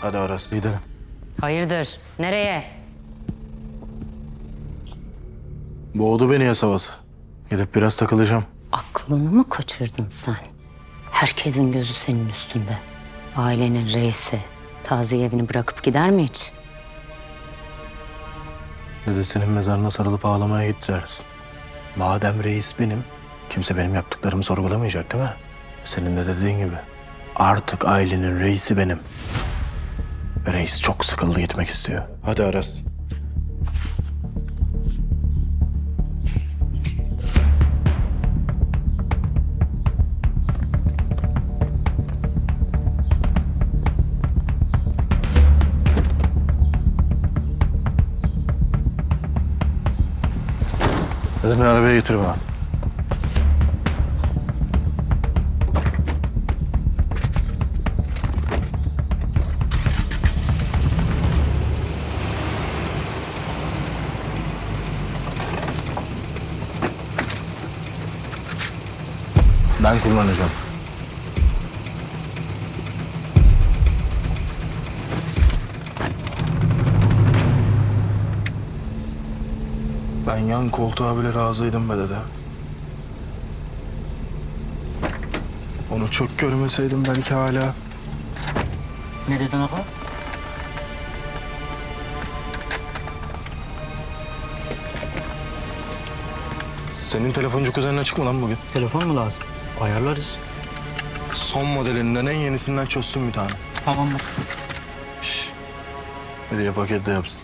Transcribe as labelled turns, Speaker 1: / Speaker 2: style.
Speaker 1: Hadi Aras gidelim.
Speaker 2: Hayırdır? Nereye?
Speaker 1: Boğdu beni yas havası. Gidip biraz takılacağım.
Speaker 2: Aklını mı kaçırdın sen? Herkesin gözü senin üstünde. Ailenin reisi. Taziye evini bırakıp gider mi hiç?
Speaker 1: Dedesinin mezarına sarılıp ağlamaya gitti dersin. Madem reis benim, kimse benim yaptıklarımı sorgulamayacak değil mi? Senin de dediğin gibi. Artık ailenin reisi benim. Reis çok sıkıldı gitmek istiyor. Hadi Aras. Beni arabaya getir bana. Ben kullanacağım. Ben yan koltuğa bile razıydım be dede. Onu çok görmeseydim belki hala.
Speaker 3: Ne dedin aga?
Speaker 1: Senin telefoncu kuzenin açık mı lan bugün?
Speaker 3: Telefon mu lazım? Ayarlarız.
Speaker 1: Son modelinden en yenisinden çözsün bir tane.
Speaker 3: Tamamdır.
Speaker 1: Şşş. Hediye paket de yapsın.